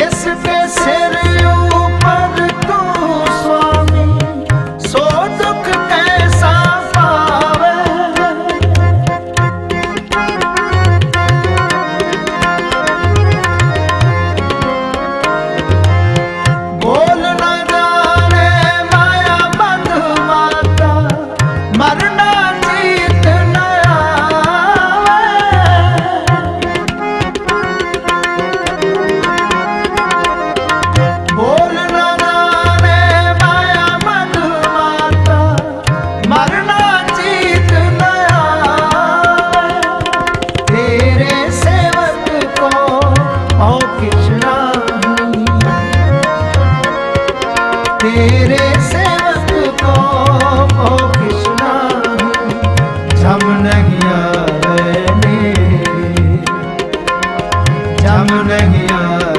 Esse तेरे सेवक को ओ कृष्णा जम नहीं आवे जम नहीं आवे